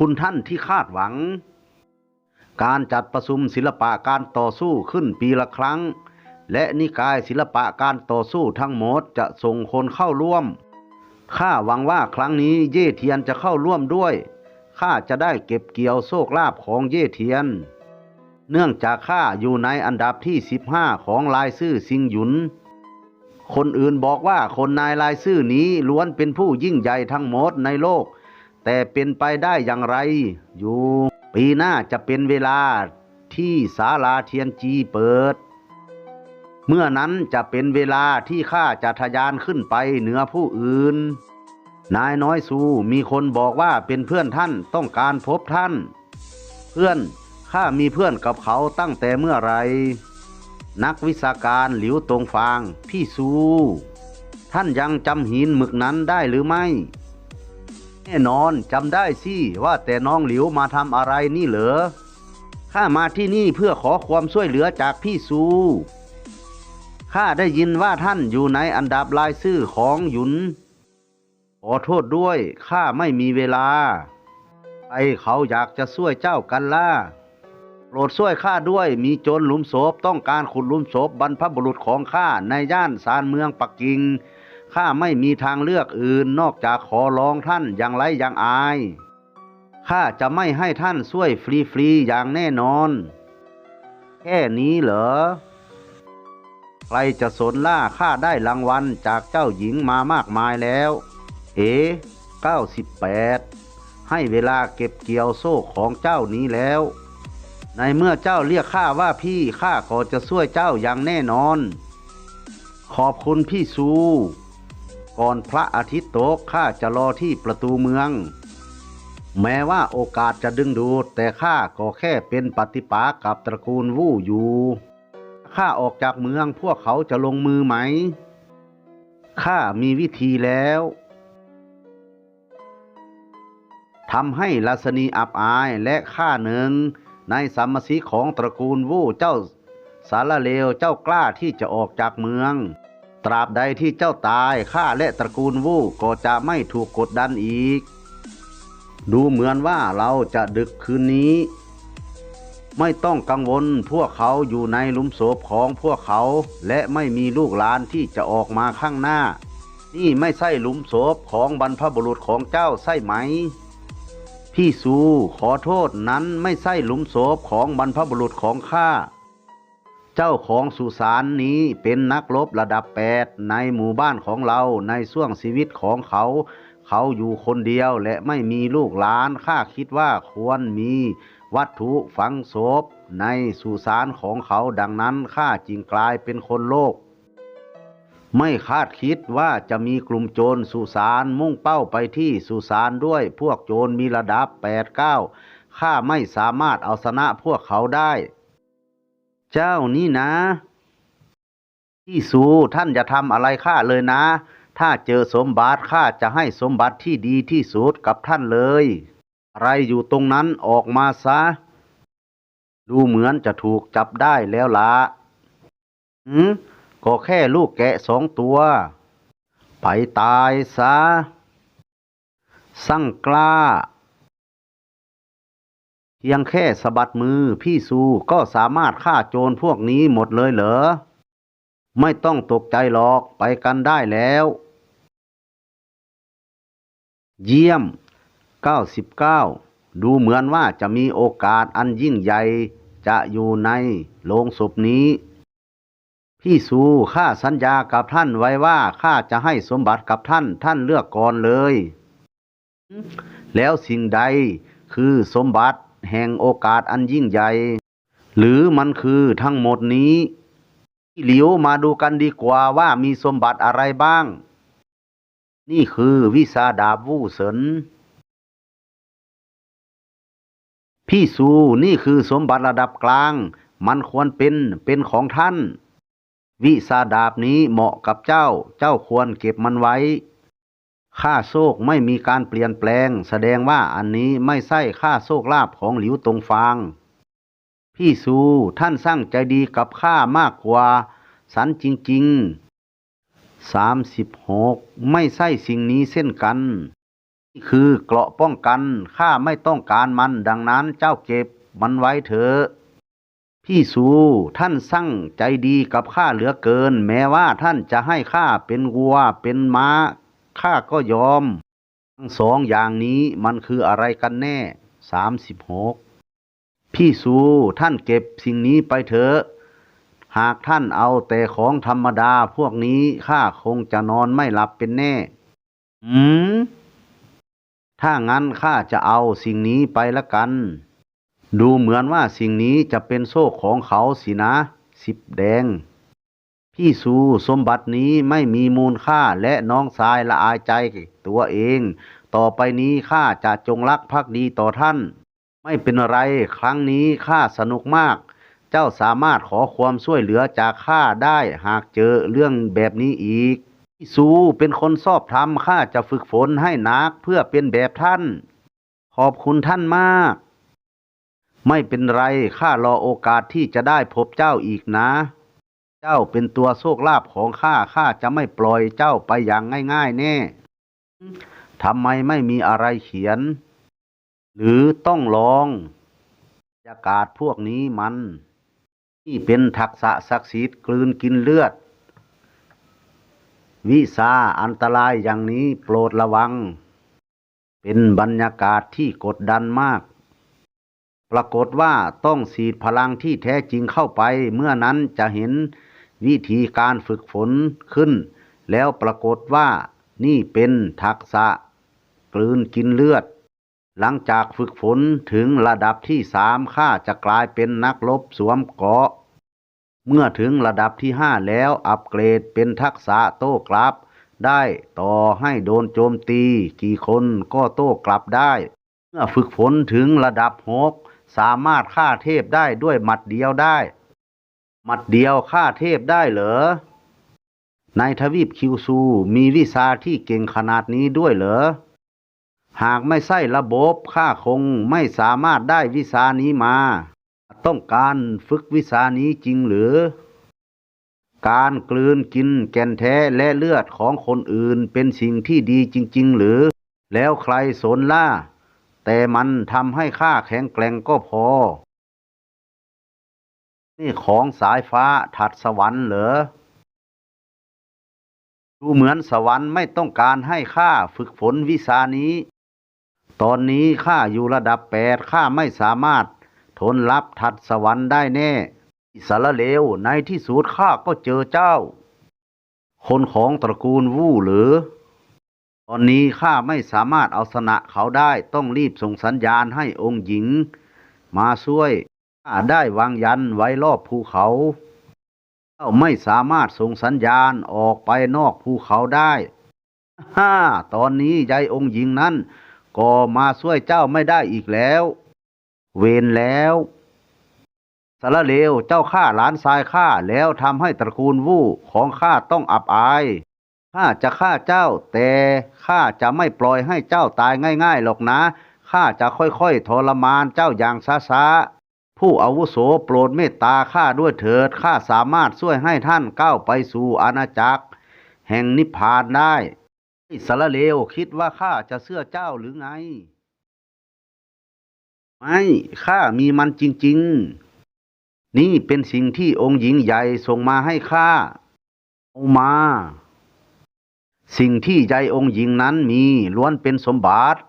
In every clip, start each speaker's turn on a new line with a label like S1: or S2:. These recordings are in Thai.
S1: คุณท่านที่คาดหวัง การจัดประชุมศิลปะการต่อสู้ขึ้นปีละครั้ง และนิกายศิลปะการต่อสู้ทั้งหมดจะส่งคนเข้าร่วม ข้าหวังว่าครั้งนี้เย่เทียนจะเข้าร่วมด้วย ข้าจะได้เก็บเกี่ยวโชคลาภของเย่เทียน เนื่องจากข้าอยู่ในอันดับที่ 15 ของลายซื่อซิงหยุนคนอื่นบอกว่าคนนายลายซื่อนี้ล้วนเป็นผู้ยิ่งใหญ่ทั้งหมดในโลก แต่เป็นไปได้อย่างไรอยู่ ปีหน้าจะเป็นเวลาที่ศาลาเทียนจีเปิด เมื่อนั้นจะเป็นเวลาที่ข้าจะทะยานขึ้นไปเหนือผู้อื่น นายน้อยสูมีคนบอกว่าเป็นเพื่อนท่านต้องการพบท่าน เพื่อนข้ามีเพื่อนกับเขาตั้งแต่เมื่อไร นักวิชาการหลิวตรงฟาง พี่ซู ท่านยังจำหินหมึกนั้นได้หรือไม่ แน่นอนจำได้สิว่าแต่น้องหลิวมาทำอะไรนี่เหรอ ข้ามาที่นี่เพื่อขอความช่วยเหลือจากพี่ซู ข้าได้ยินว่าท่านอยู่ในอันดับรายชื่อของหยุน ขอโทษด้วยข้าไม่มีเวลา ไอเขาอยากจะช่วยเจ้ากันล่ะ โปรดช่วยข้าด้วยมีโจรหลุมศพต้องการขุดหลุมศพบรรพบุรุษของข้าในย่านซานเมืองปักกิ่ง ข้าไม่มีทางเลือกอื่นนอกจากขอร้องท่านอย่างไรอย่างอาย ข้าจะไม่ให้ท่านช่วยฟรีๆอย่างแน่นอน แค่นี้เหรอ ใครจะสนล่าข้าได้รางวัลจากเจ้าหญิงมามากมายแล้ว เอ๋98 ให้เวลาเก็บเกี่ยวโซ่ของเจ้านี้แล้ว ในเมื่อเจ้าเรียกข้าว่าพี่ข้าก็จะช่วยเจ้าอย่างแน่นอน ขอบคุณพี่ซู ก่อนพระอาทิตย์ตกข้าจะรอที่ประตูเมือง แม้ว่าโอกาสจะดึงดูด แต่ข้าก็แค่เป็นปฏิปากับตระกูลวู่อยู่ข้าออกจากเมืองพวกเขาจะลงมือไหมข้ามีวิธีแล้วทำให้ลัษณีอับอายและข้าหนึ่ง ในสามสีของตระกูลวู่เจ้าสารเลวเจ้ากล้าที่จะออกจากเมือง ตราบใดที่เจ้าตายข้าและตระกูลวู่ก็จะไม่ถูกกดดันอีก ดูเหมือนว่าเราจะดึกคืนนี้ ไม่ต้องกังวลพวกเขาอยู่ในหลุมศพของพวกเขา และไม่มีลูกหลานที่จะออกมาข้างหน้า นี่ไม่ใช่หลุมศพของบรรพบุรุษของเจ้าใช่ไหม พี่ซูขอโทษนั้นไม่ใช่หลุมศพของบรรพบุรุษของข้า เจ้าของสุสานนี้เป็นนักรบระดับแปดในหมู่บ้านของเราในช่วงชีวิตของเขา เขาอยู่คนเดียวและไม่มีลูกหลานข้าคิดว่าควรมีวัตถุฝังศพในสุสานของเขาดังนั้นข้าจึงกลายเป็นคนโลก ไม่คาดคิดว่าจะมีกลุ่มโจรสุสานมุ่งเป้าไปที่สุสานด้วยพวกโจรมีระดับแปดเก้าข้าไม่สามารถเอาชนะพวกเขาได้ เจ้านี่นะพี่สูท่านอย่าทำอะไรข้าเลยนะ ถ้าเจอสมบัติข้าจะให้สมบัติที่ดีที่สุดกับท่านเลย อะไรอยู่ตรงนั้นออกมาซะ ดูเหมือนจะถูกจับได้แล้วละหืมก็แค่ลูกแกะสองตัว ไปตายซะ สั่งกล้า ยงแค่สะบัดมือพี่ซูก็สามารถฆ่าโจรพวกนี้หมดเลยเหรอ ไม่ต้องตกใจหรอกไปกันได้แล้ว เยี่ยม 99 ดูเหมือนว่าจะมีโอกาสอันยิ่งใหญ่จะอยู่ในโลงศพนี้ พี่สูข้าสัญญากับท่านไว้ว่าข้าจะให้สมบัติกับท่านท่านเลือกก่อนเลย แล้วสิ่งใดคือสมบัติ แห่งโอกาสอันยิ่งใหญ่ หรือมันคือทั้งหมดนี้พี่หลิวมาดูกันดีกว่าว่ามีสมบัติอะไรบ้าง นี่คือวิสาดาบวูเสินพี่สูนี่คือสมบัติระดับกลาง มันควรเป็นเป็นของท่าน วิสาดาบนี้เหมาะกับเจ้า เจ้าควรเก็บมันไว้ ค่าโชคไม่มีการเปลี่ยนแปลง แสดงว่าอันนี้ไม่ใช่ค่าโชคลาภของหลิวตงฟาง พี่สูท่านสร้างใจดีกับข้ามากกว่า สันจริงๆสามสิบหกไม่ใช่สิ่งนี้เส้นกัน นี่คือเกราะป้องกันข้าไม่ต้องการมันดังนั้นเจ้าเก็บมันไว้เถอะพี่สูท่านสั่งใจดีกับข้าเหลือเกิน แม้ว่าท่านจะให้ข้าเป็นวัวเป็นม้า ข้าก็ยอม ทั้งสองอย่างนี้มันคืออะไรกันแน่สามสิบหกพี่สูท่านเก็บสิ่งนี้ไปเถอะ หากท่านเอาแต่ของธรรมดาพวกนี้ข้าคงจะนอนไม่หลับเป็นแน่ อืม ถ้างั้นข้าจะเอาสิ่งนี้ไปละกัน ดูเหมือนว่าสิ่งนี้จะเป็นโซ่ของเขาสินะ สิบแดง พี่สูสมบัตินี้ไม่มีมูลค่าและน้องชายละอายใจตัวเอง ต่อไปนี้ข้าจะจงรักภักดีต่อท่าน ไม่เป็นไรครั้งนี้ข้าสนุกมาก เจ้าสามารถขอความช่วยเหลือจากข้าได้หากเจอเรื่องแบบนี้อีก พี่สูเป็นคนชอบทำข้าจะฝึกฝนให้นักเพื่อเป็นแบบท่าน ขอบคุณท่านมาก ไม่เป็นไรข้ารอโอกาสที่จะได้พบเจ้าอีกนะ จ้าเป็นตัวโชคลาภของข้าข้าจะไม่ปล่อยเจ้าไปอย่างง่ายๆแน่ทำไมไม่มีอะไรเขียน หรือต้องลองบรรยากาศพวกนี้มันนี่เป็นทักษะศักดิ์สิทธิ์กลืนกินเลือด วิสาอันตรายอย่างนี้โปรดระวัง เป็นบรรยากาศที่กดดันมากปรากฏว่าต้องสีดพลังที่แท้จริงเข้าไป เมื่อนั้นจะเห็น วิธีการฝึกฝนขึ้น แล้วปรากฏว่านี่เป็นทักษะ กลืนกินเลือด หลังจากฝึกฝนถึงระดับที่สามข้าจะกลายเป็นนักรบสวมเกาะ เมื่อถึงระดับที่ห้าแล้วอัปเกรดเป็นทักษะโต้กลับ ได้ต่อให้โดนโจมตีกี่คนก็โต้กลับได้ เมื่อฝึกฝนถึงระดับหกสามารถฆ่าเทพได้ด้วยหมัดเดียวได้ หมัดเดียวฆ่าเทพได้เหรอ ในทวีปคิวซูมีวิชาที่เก่งขนาดนี้ด้วยเหรอ หากไม่ใช่ระบบข้าคงไม่สามารถได้วิชานี้มา ต้องการฝึกวิชานี้จริงหรือ การกลืนกินแก่นแท้และเลือดของคนอื่นเป็นสิ่งที่ดีจริง ๆ หรือ แล้วใครสนล่ะแต่มันทำให้ข้าแข็งแกร่งก็พอ นี่ของสายฟ้าถัดสวรรค์เหรอ ดูเหมือนสวรรค์ไม่ต้องการให้ข้าฝึกฝนวิชานี้ ตอนนี้ข้าอยู่ระดับแปดข้าไม่สามารถทนรับถัดสวรรค์ได้แน่อิสรเลวในที่สุดข้าก็เจอเจ้า คนของตระกูลวู่หรือ ตอนนี้ข้าไม่สามารถเอาชนะเขาได้ต้องรีบส่งสัญญาณให้องค์หญิง มาช่วย ข้าได้วางยันไว้รอบภูเขาเจ้าไม่สามารถส่งสัญญาณออกไปนอกภูเขาได้ฮ่าตอนนี้ยายองค์หญิงนั้น ก็มาช่วยเจ้าไม่ได้อีกแล้ว เวรแล้วสารเลวเจ้าฆ่าหลานชายข้าแล้วทำให้ตระกูลวู่ของข้าต้องอับอายข้าจะฆ่าเจ้า แต่ข้าจะไม่ปล่อยให้เจ้าตายง่ายๆหรอกนะข้าจะค่อยๆทรมานเจ้าอย่างช้าๆ ผู้อาวุโสโปรดเมตตาข้าด้วยเถิดข้าสามารถช่วยให้ท่านก้าวไปสู่อาณาจักร แห่งนิพพานได้สารเลวคิดว่าข้าจะเชื่อเจ้าหรือไง ไม่ข้ามีมันจริง ๆ นี่เป็นสิ่งที่องค์หญิงใหญ่ส่งมาให้ข้าเอามา สิ่งที่ใจองค์หญิงนั้นมีล้วนเป็นสมบัติ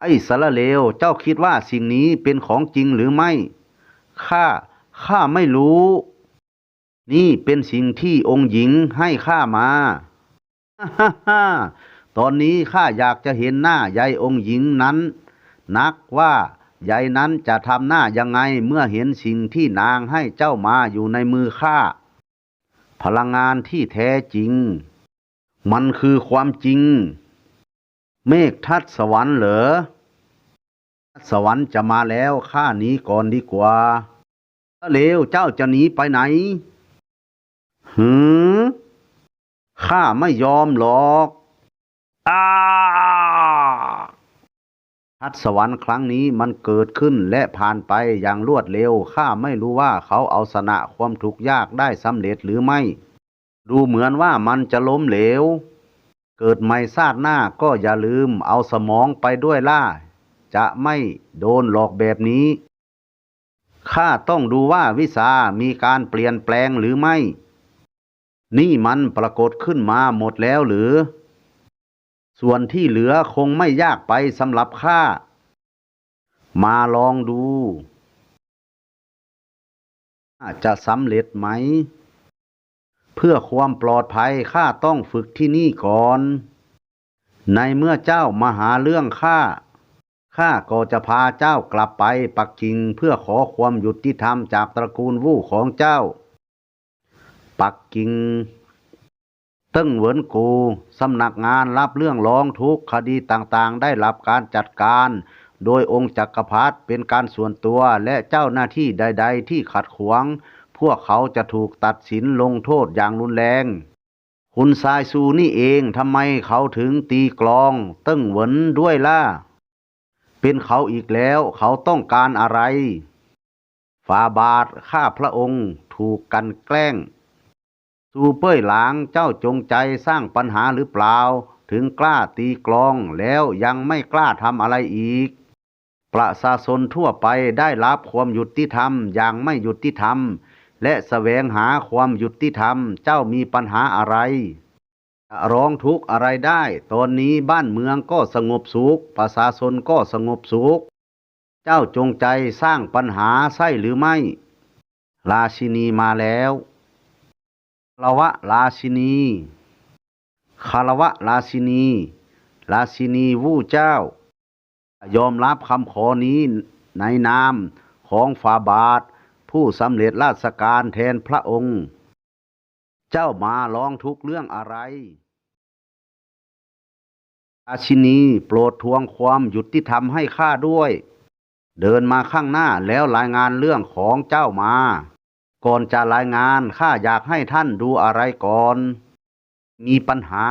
S1: ไอ้สารเลวเจ้าคิดว่าสิ่งนี้เป็นของจริงหรือไม่ ข้า ข้าไม่รู้ นี่เป็นสิ่งที่องค์หญิงให้ข้ามาฮ่าฮ่าตอนนี้ข้าอยากจะเห็นหน้ายายองค์หญิงนั้น นักว่ายายนั้นจะทำหน้ายังไงเมื่อเห็นสิ่งที่นางให้เจ้ามาอยู่ในมือข้า พลังงานที่แท้จริง มันคือความจริง เมฆทัดสวรรค์เหรอสวรรค์จะมาแล้วข้าหนีก่อนดีกว่าถ้าเลวเจ้าจะหนีไปไหน หือข้าไม่ยอมหรอกอาทัดสวรรค์ครั้งนี้มันเกิดขึ้นและผ่านไปอย่างรวดเร็ว ข้าไม่รู้ว่าเขาเอาชนะความทุกข์ยากได้สำเร็จหรือไม่ ดูเหมือนว่ามันจะล้มเหลว เกิดใหม่ชาติหน้าก็อย่าลืมเอาสมองไปด้วยล่ะจะไม่โดนหลอกแบบนี้ ข้าต้องดูว่าวิสามีการเปลี่ยนแปลงหรือไม่ นี่มันปรากฏขึ้นมาหมดแล้วหรือ ส่วนที่เหลือคงไม่ยากไปสำหรับข้า มาลองดูจะสำเร็จไหม เพื่อความปลอดภัยข้าต้องฝึกที่นี่ก่อน ในเมื่อเจ้ามาหาเรื่องข้าข้าก็จะพาเจ้ากลับไปปักกิ่งเพื่อขอความยุติธรรมจากตระกูลวู่ของเจ้า ปักกิ่งติ้งเหวินกูสำนักงานรับเรื่องร้องทุกข์คดีต่างๆ ได้รับการจัดการ โดยองค์จักรพรรดิเป็นการส่วนตัวและเจ้าหน้าที่ใด ๆ ที่ขัดขวาง พวกเขาจะถูกตัดสินลงโทษอย่างรุนแรง คุณซายซูนี่เองทำไมเขาถึงตีกลองติ้งเหวินด้วยล่ะ เป็นเขาอีกแล้วเขาต้องการอะไรฝ่าบาทข้าพระองค์ถูกกันแกล้งซูเป้ยหลางเจ้าจงใจสร้างปัญหาหรือเปล่า ถึงกล้าตีกลองแล้วยังไม่กล้าทำอะไรอีก ประชาชนทั่วไปได้รับความยุติธรรมอย่างไม่ยุติธรรม และแสวงหาความยุติธรรมเจ้ามีปัญหาอะไรร้องทุกข์อะไรได้ ตอนนี้บ้านเมืองก็สงบสุข ประชาชนก็สงบสุข เจ้าจงใจสร้างปัญหาใช่หรือไม่ ราชินีมาแล้วคารวะราชินีคารวะราชินี ราชินีวู่เจ้า ยอมรับคำขอนี้ในนามของฝาบาท ผู้สำเร็จราชการแทนพระองค์ เจ้ามาร้องทุกเรื่องอะไรราชินีโปรดทวงความยุติธรรมให้ข้าด้วย เดินมาข้างหน้าแล้วรายงานเรื่องของเจ้ามา ก่อนจะรายงานข้าอยากให้ท่านดูอะไรก่อน มีปัญหา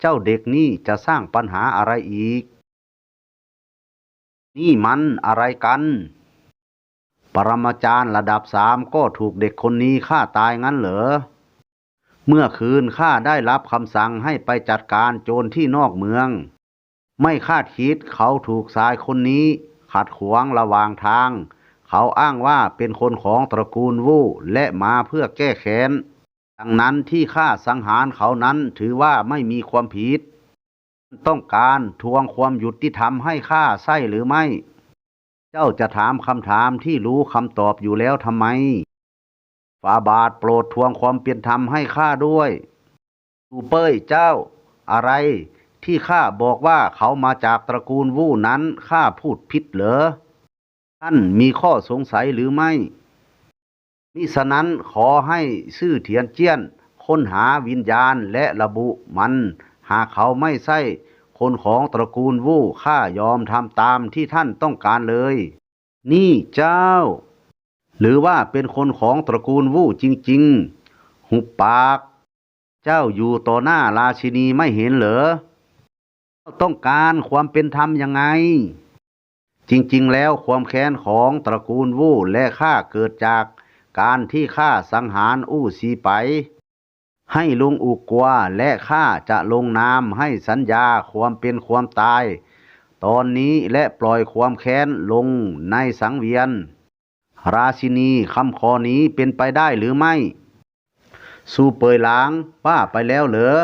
S1: เจ้าเด็กนี่จะสร้างปัญหาอะไรอีก นี่มันอะไรกัน ปรมาจารย์ระดับสามก็ถูกเด็กคนนี้ฆ่าตายงั้นเหรอ เมื่อคืนข้าได้รับคำสั่งให้ไปจัดการโจรที่นอกเมือง ไม่คาดคิดเขาถูกชายคนนี้ ขัดขวางระหว่างทาง เขาอ้างว่าเป็นคนของตระกูลวู่และมาเพื่อแก้แค้น ดังนั้นที่ข้าสังหารเขานั้นถือว่าไม่มีความผิด ต้องการทวงความยุติธรรมให้ข้าใช่หรือไม่ เจ้าจะถามคำถามที่รู้คำตอบอยู่แล้วทำไม ฝาบาทโปรดทวงความเป็นธรรมให้ข้าด้วยดูเป้ยเจ้า อะไรที่ข้าบอกว่าเขามาจากตระกูลวู่นั้นข้าพูดผิดเหรอ ท่านมีข้อสงสัยหรือไม่มิฉะนั้นขอให้ซื่อเทียนเจี้ยน ค้นหาวิญญาณและระบุมัน หากเขาไม่ใช่ คนของตระกูลวู่ข้ายอมทำตามที่ท่านต้องการเลย นี่เจ้า หรือว่าเป็นคนของตระกูลวู่จริง ๆ หุบปาก เจ้าอยู่ต่อหน้าราชินีไม่เห็นเหรอ ต้องการความเป็นธรรมยังไง จริง ๆ แล้วความแค้นของตระกูลวู่และข้าเกิดจากการที่ข้าสังหารอู้ซีไป ให้ลุงอุกกัวและข้าจะลงนามให้สัญญาความเป็นความตาย ตอนนี้และปล่อยความแค้นลงในสังเวียน ราชินีคำขอนี้เป็นไปได้หรือไม่ สู้เปยหลางว่าไปแล้วเหรอ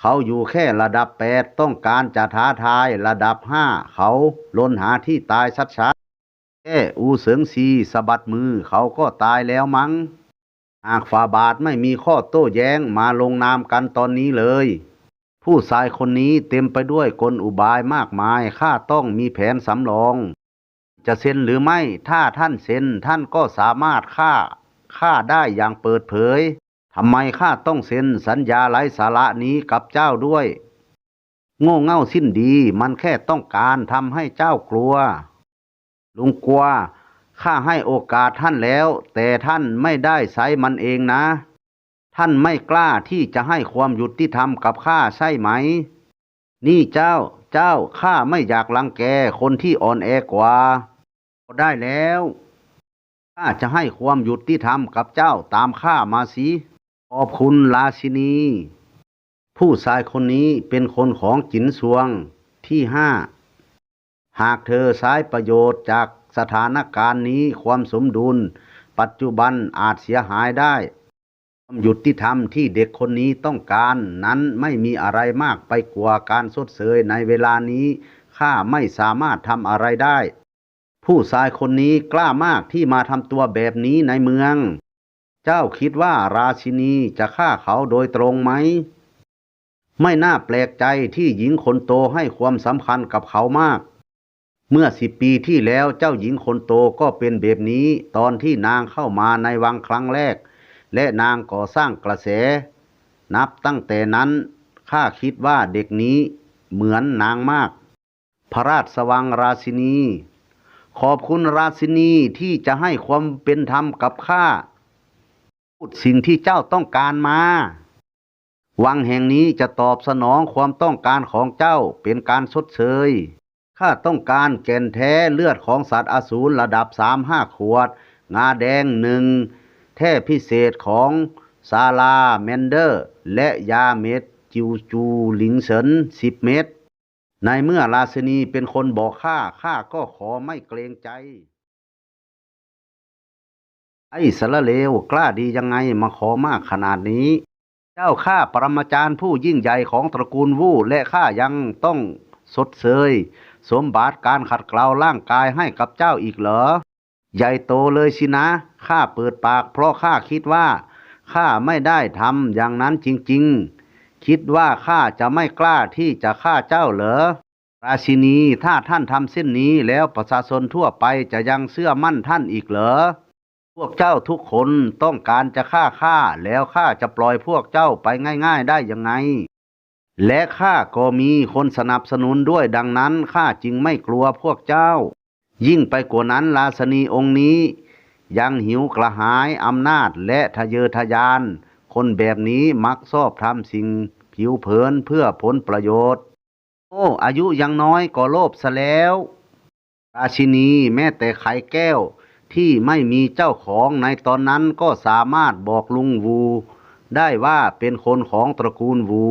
S1: เขาอยู่แค่ระดับแปดต้องการจะท้าทายระดับห้าเขาลนหาที่ตายชัดๆแค่อูเสิงซีสะบัดมือเขาก็ตายแล้วมัง้ง หากฝาบาทไม่มีข้อโต้แย้งมาลงนามกันตอนนี้เลย ผู้ชายคนนี้เต็มไปด้วยกลอุบายมากมายข้าต้องมีแผนสำรอง จะเซ็นหรือไม่ถ้าท่านเซ็นท่านก็สามารถฆ่าฆ่าได้อย่างเปิดเผยทำไมข้าต้องเซ็นสัญญาไร้สาระนี้กับเจ้าด้วย โง่เง่าสิ้นดีมันแค่ต้องการทำให้เจ้ากลัว ลุงกลัว ข้าให้โอกาสท่านแล้ว แต่ท่านไม่ได้ใช้มันเองนะ ท่านไม่กล้าที่จะให้ความยุติธรรมกับข้าใช่ไหม นี่เจ้า เจ้าข้าไม่อยากรังแกคนที่อ่อนแอกว่า ได้แล้วข้าจะให้ความยุติธรรมกับเจ้าตามข้ามาสิขอบคุณราชินี ผู้ชายคนนี้เป็นคนของจินสวงที่ห้าหากเธอใช้ประโยชน์จาก สถานการณ์นี้ความสมดุล ปัจจุบันอาจเสียหายได้ความยุติธรรมที่เด็กคนนี้ต้องการนั้นไม่มีอะไรมากไปกว่าการสดเสยในเวลานี้ข้าไม่สามารถทำอะไรได้ ผู้ชายคนนี้กล้ามากที่มาทำตัวแบบนี้ในเมือง เจ้าคิดว่าราชินีจะฆ่าเขาโดยตรงไหม ไม่น่าแปลกใจที่หญิงคนโตให้ความสำคัญกับเขามาก เมื่อสิบปีที่แล้วเจ้าหญิงคนโตก็เป็นแบบนี้ตอนที่นางเข้ามาในวังครั้งแรก และนางก่อสร้างกระแส นับตั้งแต่นั้นข้าคิดว่าเด็กนี้เหมือนนางมาก พระราชสวังราชินี ขอบคุณราชินีที่จะให้ความเป็นธรรมกับข้าพูดสิ่งที่เจ้าต้องการมา วังแห่งนี้จะตอบสนองความต้องการของเจ้าเป็นการชดเชย ข้าต้องการแก่นแท้เลือดของสัตว์อสูรระดับสามห้าขวด งาแดงหนึ่งแท่พิเศษของซาลาแมนเดอร์ และยาเม็ดจิวจูหลิงเฉินสิบเม็ดในเมื่อราชนีเป็นคนบอกข้าข้าก็ขอไม่เกรงใจ ไอ้สารเลวกล้าดียังไงมาขอมากขนาดนี้ เจ้าข้าปรมาจารย์ผู้ยิ่งใหญ่ของตระกูลวู่และข้ายังต้องสดเสยสมบัติการขัดเกลาร่างกายให้กับเจ้าอีกเหรอ ใหญ่โตเลยสินะ ข้าเปิดปากเพราะข้าคิดว่า ข้าไม่ได้ทำอย่างนั้นจริงๆ คิดว่าข้าจะไม่กล้าที่จะฆ่าเจ้าเหรอ ราชินีถ้าท่านทำเส้นนี้แล้วประชาชนทั่วไปจะยังเชื่อมั่นท่านอีกเหรอ พวกเจ้าทุกคนต้องการจะฆ่าข้าแล้วข้าจะปล่อยพวกเจ้าไปง่าย ๆ ได้ยังไง และข้าก็มีคนสนับสนุนด้วยดังนั้นข้าจึงไม่กลัวพวกเจ้า ยิ่งไปกว่านั้นราชนีองค์นี้ ยังหิวกระหายอำนาจและทะเยอทะยาน คนแบบนี้มักชอบทำสิ่งผิวเผินเพื่อผลประโยชน์ โอ้อายุยังน้อยก็โลภซะแล้ว ราชินีแม้แต่ไข่แก้วที่ไม่มีเจ้าของในตอนนั้นก็สามารถบอกลุงวู ได้ว่าเป็นคนของตระกูลวู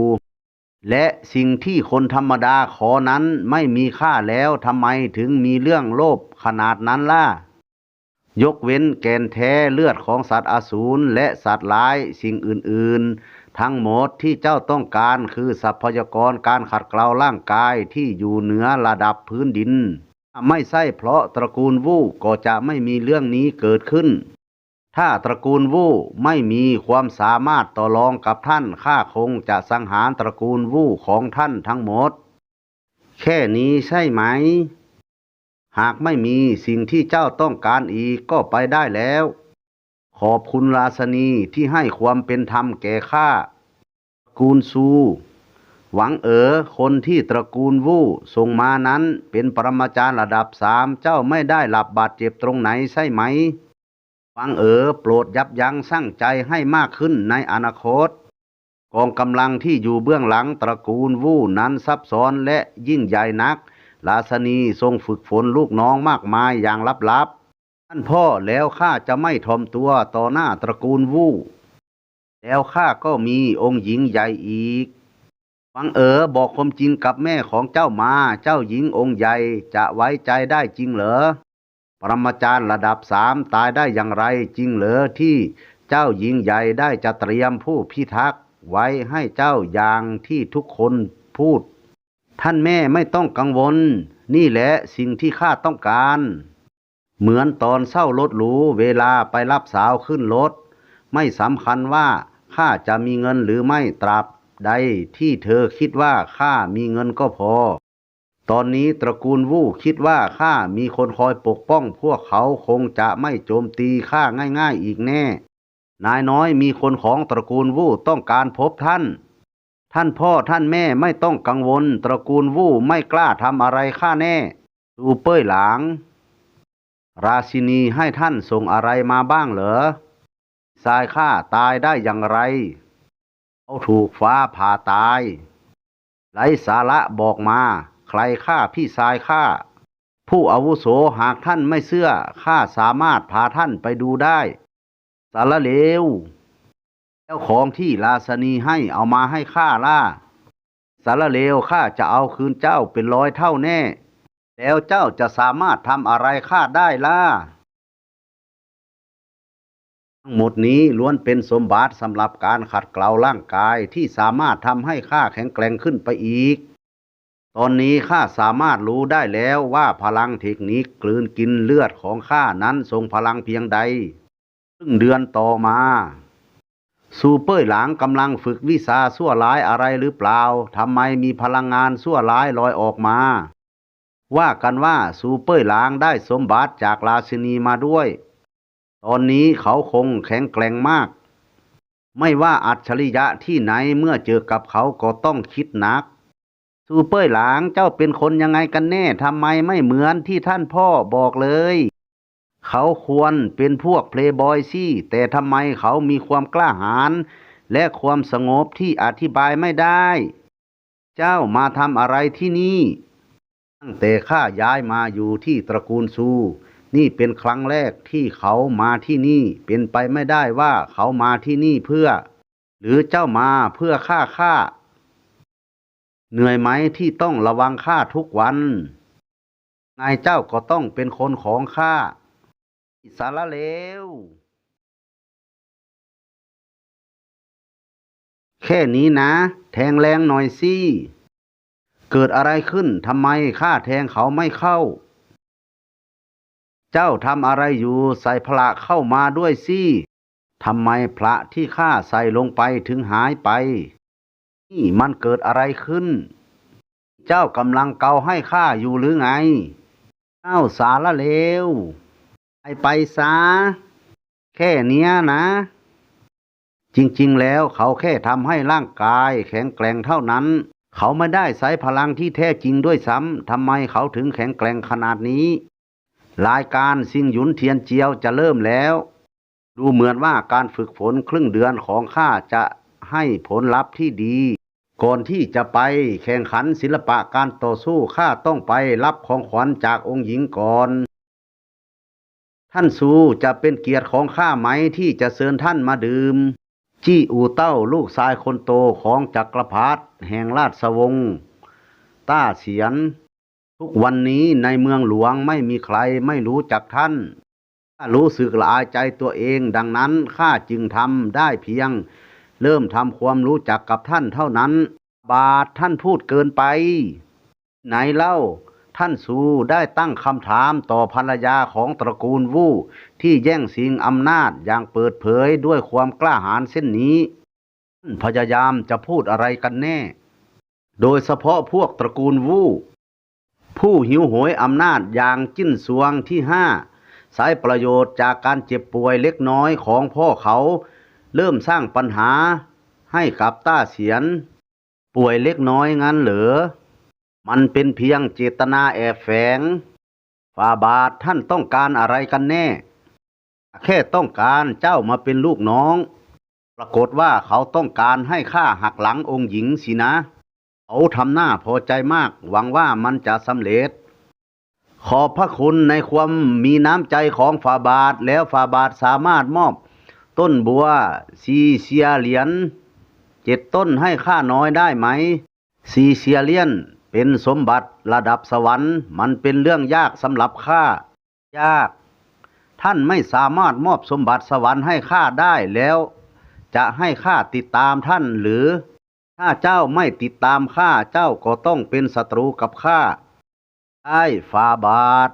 S1: และสิ่งที่คนธรรมดาขอนั้นไม่มีค่าแล้วทำไมถึงมีเรื่องโลภขนาดนั้นล่ะ ยกเว้นแกนแท้เลือดของสัตว์อสูรและสัตว์ร้ายสิ่งอื่น ๆ ทั้งหมดที่เจ้าต้องการคือทรัพยากรการขัดเกลาร่างกายที่อยู่เหนือระดับพื้นดิน ไม่ใช่เพราะตระกูลวู่ก็จะไม่มีเรื่องนี้เกิดขึ้น ถ้าตระกูลวู่ไม่มีความสามารถต่อรองกับท่านข้าคงจะสังหารตระกูลวู่ของท่านทั้งหมด แค่นี้ใช่ไหม หากไม่มีสิ่งที่เจ้าต้องการอีกก็ไปได้แล้ว ขอบคุณราชนีที่ให้ความเป็นธรรมแก่ข้าตระกูลซู หวังเอ๋อคนที่ตระกูลวู่ส่งมานั้นเป็นปรมาจารย์ระดับสามเจ้าไม่ได้หลับบาดเจ็บตรงไหนใช่ไหม หวังเอ๋อโปรดยับยั้งชั่งใจให้มากขึ้นในอนาคต กองกำลังที่อยู่เบื้องหลังตระกูลวู่นั้นซับซ้อนและยิ่งใหญ่นักราชนีทรงฝึกฝนลูกน้องมากมายอย่างลับๆท่านพ่อแล้วข้าจะไม่ทอมตัวต่อหน้าตระกูลวู่แล้วข้าก็มีองค์หญิงใหญ่อีกหวังเอ๋อบอกความจริงกับแม่ของเจ้ามา เจ้าหญิงองค์ใหญ่จะไว้ใจได้จริงเหรอ ปรมาจารย์ระดับสามตายได้อย่างไรจริงเหรอที่เจ้าหญิงใหญ่ได้จะเตรียมผู้พิทักษ์ไว้ให้เจ้าอย่างที่ทุกคนพูด ท่านแม่ไม่ต้องกังวล นี่แหละสิ่งที่ข้าต้องการ เหมือนตอนเศร้ารถหรูเวลาไปรับสาวขึ้นรถ ไม่สำคัญว่าข้าจะมีเงินหรือไม่ตราบใดที่เธอคิดว่าข้ามีเงินก็พอ ตอนนี้ตระกูลวู่คิดว่าข้ามีคนคอยปกป้อง พวกเขาคงจะไม่โจมตีข้าง่ายๆอีกแน่ นายน้อยมีคนของตระกูลวู่ต้องการพบท่าน ท่านพ่อท่านแม่ไม่ต้องกังวล ตระกูลวู่ไม่กล้าทำอะไรข้าแน่ ดูเป้ยหลาง ราชินีให้ท่านส่งอะไรมาบ้างเหรอทรายข้าตายได้อย่างไร เขาถูกฟ้าผ่าตายไร้สาระบอกมา ใครฆ่าพี่ชายข้าผู้อาวุโสหากท่านไม่เชื่อข้าสามารถพาท่านไปดูได้สารเลวแล้วของที่ราชนีให้เอามาให้ข้าล่าสารเลวข้าจะเอาคืนเจ้าเป็นร้อยเท่าแน่ แล้วเจ้าจะสามารถทำอะไรข้าได้ล่ะทั้งหมดนี้ล้วนเป็นสมบัติสำหรับการขัดเกลาร่างกายที่สามารถทำให้ข้าแข็งแกร่งขึ้นไปอีก ตอนนี้ข้าสามารถรู้ได้แล้วว่าพลังเทคนิคกลืนกินเลือดของข้านั้นทรงพลังเพียงใดครึ่งเดือนต่อมาซูเปอร์หลังกำลังฝึกวิชาสั่วร้ายอะไรหรือเปล่า ทำไมมีพลังงานสั่วร้ายลอยออกมา ว่ากันว่าซูเปอร์หลางได้สมบัติจากราชินีมาด้วย ตอนนี้เขาคงแข็งแกร่งมาก ไม่ว่าอัจฉริยะที่ไหนเมื่อเจอกับเขาก็ต้องคิดหนัก ซูเปอร์หลางเจ้าเป็นคนยังไงกันแน่ทำไมไม่เหมือนที่ท่านพ่อบอกเลย เขาควรเป็นพวกเพลย์บอยซี่ แต่ทำไมเขามีความกล้าหาญและความสงบที่อธิบายไม่ได้ เจ้ามาทำอะไรที่นี่ ตั้งแต่ข้าย้ายมาอยู่ที่ตระกูลซู นี่เป็นครั้งแรกที่เขามาที่นี่ เป็นไปไม่ได้ว่าเขามาที่นี่เพื่อ หรือเจ้ามาเพื่อฆ่าข้า เหนื่อยไหมที่ต้องระวังข้าทุกวัน นายเจ้าก็ต้องเป็นคนของข้าสาระเลวแค่นี้นะ แทงแรงหน่อยสิ เกิดอะไรขึ้นทำไมข้าแทงเขาไม่เข้า เจ้าทำอะไรอยู่ใส่พระเข้ามาด้วยสิทำไมพระที่ข้าใส่ลงไปถึงหายไป นี่มันเกิดอะไรขึ้น เจ้ากำลังเกาให้ข้าอยู่หรือไง เจ้าสารเลวไปไปซะแค่เนี้ยนะ จริงๆแล้วเขาแค่ทำให้ร่างกายแข็งแกร่งเท่านั้น เขาไม่ได้ใช้พลังที่แท้จริงด้วยซ้ำทำไมเขาถึงแข็งแกร่งขนาดนี้ รายการซิงหยุนเทียนเจียวจะเริ่มแล้ว ดูเหมือนว่าการฝึกฝนครึ่งเดือนของข้าจะ ให้ผลลัพธ์ที่ดี ก่อนที่จะไปแข่งขันศิลปะการต่อสู้ข้าต้องไปรับของขวัญจากองค์หญิงก่อน ท่านซูจะเป็นเกียรติของข้าไหมที่จะเชิญท่านมาดื่ม จี้อูเต้าลูกชายคนโตของจักรพรรดิแห่งราชวงศ์ต้าเสียน ทุกวันนี้ในเมืองหลวงไม่มีใครไม่รู้จักท่านข้ารู้สึกละอายใจตัวเองดังนั้นข้าจึงทำได้เพียง เริ่มทำความรู้จักกับท่านเท่านั้น บาทท่านพูดเกินไป ไหนเล่า ท่านซูได้ตั้งคำถามต่อภรรยาของตระกูลวู่ที่แย่งชิงอำนาจอย่างเปิดเผยด้วยความกล้าหาญเส้นนี้ท่านพยายามจะพูดอะไรกันแน่ โดยเฉพาะพวกตระกูลวู่ผู้หิวโหยอำนาจอย่างจิ้นสวงที่ห้าใช้ประโยชน์จากการเจ็บป่วยเล็กน้อยของพ่อเขา เริ่มสร้างปัญหาให้กับต้าเสียน ป่วยเล็กน้อยงั้นเหรอ มันเป็นเพียงเจตนาแอบแฝงฟาบาทท่านต้องการอะไรกันแน่ แค่ต้องการเจ้ามาเป็นลูกน้อง ปรากฏว่าเขาต้องการให้ข้าหักหลังองค์หญิงสินะ เขาทำหน้าพอใจมาก หวังว่ามันจะสำเร็จ ขอบพระคุณในความมีน้ำใจของฝ่าบาทแล้วฝ่าบาทสามารถมอบ ต้นบัวซีเซียเหรียญเจ็ดต้นให้ข้าน้อยได้ไหม ซีเซียเลียนเป็นสมบัติระดับสวรรค์ มันเป็นเรื่องยากสำหรับข้ายาก ท่านไม่สามารถมอบสมบัติสวรรค์ให้ข้าได้แล้ว จะให้ข้าติดตามท่านหรือ ถ้าเจ้าไม่ติดตามข้าเจ้าก็ต้องเป็นศัตรูกับข้าได้ฟาบาท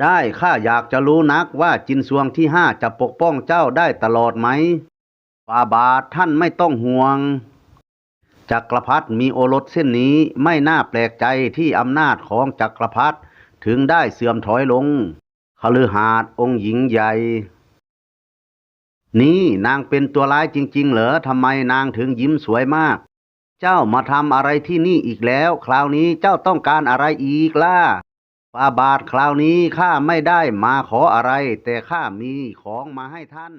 S1: ได้ข้าอยากจะรู้นักว่าจินสวงที่ห้าจะปกป้องเจ้าได้ตลอดไหมฟาบาทท่านไม่ต้องห่วง จักรพรรดิมีโอรสเส้นนี้ไม่น่าแปลกใจที่อำนาจของจักรพรรดิถึงได้เสื่อมถอยลงคฤหาสน์องค์หญิงใหญ่ นี่นางเป็นตัวร้ายจริง ๆ เหรอทำไมนางถึงยิ้มสวยมาก เจ้ามาทำอะไรที่นี่อีกแล้ว คราวนี้เจ้าต้องการอะไรอีกล่ะ ฟาบาทคราวนี้ข้าไม่ได้มาขออะไร แต่ข้ามีของมาให้ท่าน